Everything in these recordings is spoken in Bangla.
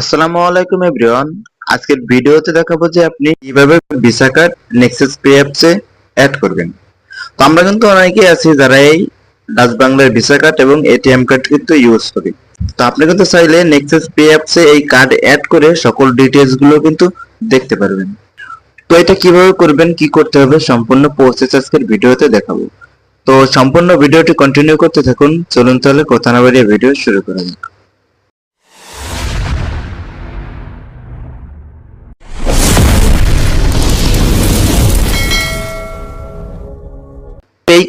আসসালামু আলাইকুম এভরিওয়ান। আজকের ভিডিওতে দেখাবো যে আপনি কীভাবে ভিসা কার্ড পে অ্যাপসে অ্যাড করবেন। তো আমরা কিন্তু অনেকেই আছি যারা এই ডাচ বাংলার ভিসা কার্ড এবং এটিএম কার্ড কিন্তু ইউজ করি। তো আপনি কিন্তু চাইলে পে অ্যাপসে এই কার্ড অ্যাড করে সকল ডিটেইলসগুলো কিন্তু দেখতে পারবেন। তো এটা কীভাবে করবেন, কি করতে হবে সম্পূর্ণ প্রসেস আজকের ভিডিওতে দেখাবো। তো সম্পূর্ণ ভিডিওটি কন্টিনিউ করতে থাকুন। চলুন তাহলে কথা না বাড়িয়ে ভিডিও শুরু করা যাক।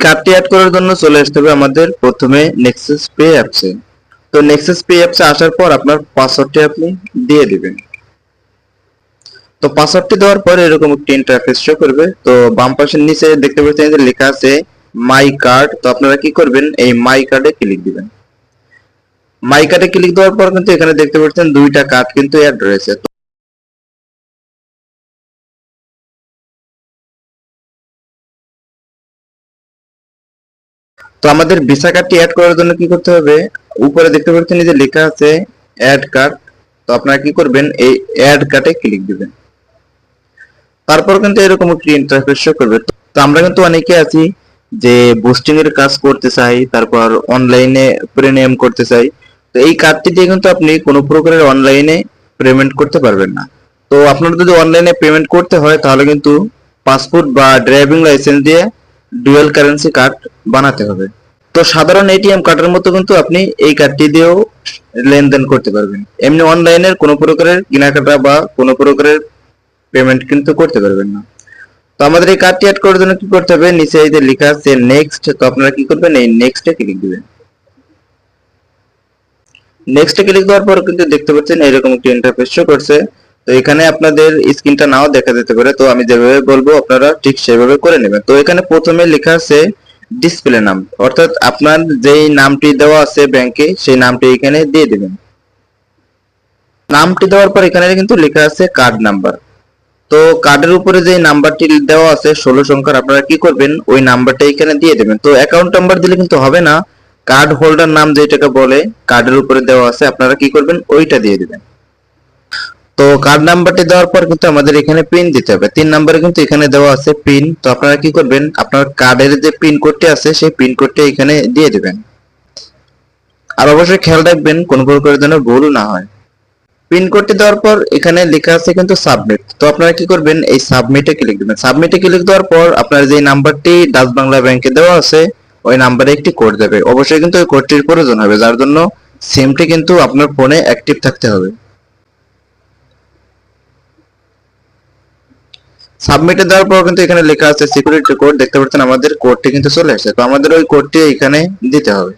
কার্ডটি অ্যাড করার জন্য চলে আসতে হবে আমাদের প্রথমে নেক্সাস পে অ্যাপসে তো নেক্সাস পে অ্যাপসে আসার পর আপনার পাসওয়ার্ডটি আপনি দিয়ে দিবেন। তো পাসওয়ার্ডটি দেওয়ার পর এরকম একটি ইন্টারফেস শো করবে। তো বাম পাশের নিচে দেখতে পাচ্ছেন যে লেখা আছে মাই কার্ড তো আপনারা কি করবেন? এই মাই কার্ডে ক্লিক দিবেন। মাই কার্ডে ক্লিক দেওয়ার পর কিন্তু এখানে দেখতে পাচ্ছেন দুইটা কার্ড কিন্তু অ্যাড রয়েছে। তো আমাদের ভিসা কার্ডটি অ্যাড করার জন্য কি করতে হবে? উপরে দেখতে পাচ্ছেন যে লেখা আছে অ্যাড কার্ড তো আপনারা কি করবেন? এই অ্যাড কার্ডে ক্লিক দিবেন। তারপর কিন্তু এরকম একটি ইন্টারফেস শো করবে। তো আমরা কিন্তু অনেকে আছি যে বুস্টিং এর কাজ করতে চাই, তারপর অনলাইনে প্রিমিয়াম করতে চাই। তো এই কার্ডটি দিয়ে কিন্তু আপনি কোনো প্রকারের অনলাইনে পেমেন্ট করতে পারবেন না। তো আপনার যদি অনলাইনে পেমেন্ট করতে হয়, তাহলে কিন্তু পাসপোর্ট বা ড্রাইভিং লাইসেন্স দিয়ে ডুয়াল কারেন্সি কার্ড বানাতে হবে। তো সাধারণ এটিএম কার্ডের মতো কিন্তু আপনি এই কার্ডটি দিয়েও লেনদেন করতে পারবেন। এমনি অনলাইনের কোনো প্রকারের কেনাকাটা বা কোনো প্রকারের পেমেন্ট কিন্তু করতে পারবেন না। তো আমাদের এই কার্ডটি অ্যাড করার জন্য কি করতে হবে? নিচে এই যে লেখা আছে নেক্সট তো আপনারা কি করবেন? এই নেক্সটে ক্লিক দিবেন। নেক্সটে ক্লিক দেওয়ার পর কিন্তু দেখতে পাচ্ছেন এরকম একটি ইন্টারফেস শো করছে। তো এখানে আপনাদের স্ক্রিনটা নাও দেখা যেতে পারে। তো আমি যেভাবে বলব, আপনারা ঠিক সেভাবে করে নেবেন। তো এখানে প্রথমে লেখা আছে ডিসপ্লে নাম। অর্থাৎ আপনার যেই নামটি দেওয়া আছে ব্যাংকে সেই নামটি এখানে দিয়ে দিবেন। নামটি দেওয়ার পর এখানে কিন্তু লেখা আছে কার্ড নাম্বার তো কার্ডের উপরে যে নাম্বারটি দেওয়া আছে, ষোলো সংখ্যার, আপনারা কি করবেন? ওই নাম্বারটা এখানে দিয়ে দেবেন। তো অ্যাকাউন্ট নাম্বার দিলে কিন্তু হবে না। কার্ড হোল্ডার নাম যেটাকে বলে কার্ডের উপরে দেওয়া আছে, আপনারা কি করবেন? ওইটা দিয়ে দিবেন। তো কার্ড নাম্বারটি দেওয়ার পর কিন্তু আমাদের এখানে পিন দিতে হবে। তিন নম্বরে কিন্তু এখানে দেওয়া আছে পিন তো আপনারা কি করবেন? আপনার কার্ডের যে পিন কোডটি আছে, সেই পিন কোডটি এখানে দিয়ে দিবেন। আর অবশ্যই খেয়াল রাখবেন, কোন প্রকারের যেন ভুল না হয়। পিন কোডটি দেওয়ার পর এখানে লেখা আছে কিন্তু সাবমিট তো আপনারা কি করবেন? এই সাবমিটে ক্লিক দিবেন। সাবমিটে ক্লিক দেওয়ার পর আপনার যে নাম্বারটি ডাচ বাংলা ব্যাংকে দেওয়া আছে, ওই নাম্বারে একটি কোড দেবে। অবশ্যই কিন্তু ওই কোডটির প্রয়োজন হবে, যার জন্য সিমটি কিন্তু আপনার ফোনে অ্যাক্টিভ থাকতে হবে। সাবমিটে দেওয়ার পর কিন্তু এখানে লেখা আছে সিকিউরিটি কোড দেখতে পাচ্ছেন আমাদের কোডটি কিন্তু চলে আসছে তো আমাদের ওই কোডটি এখানে দিতে হবে।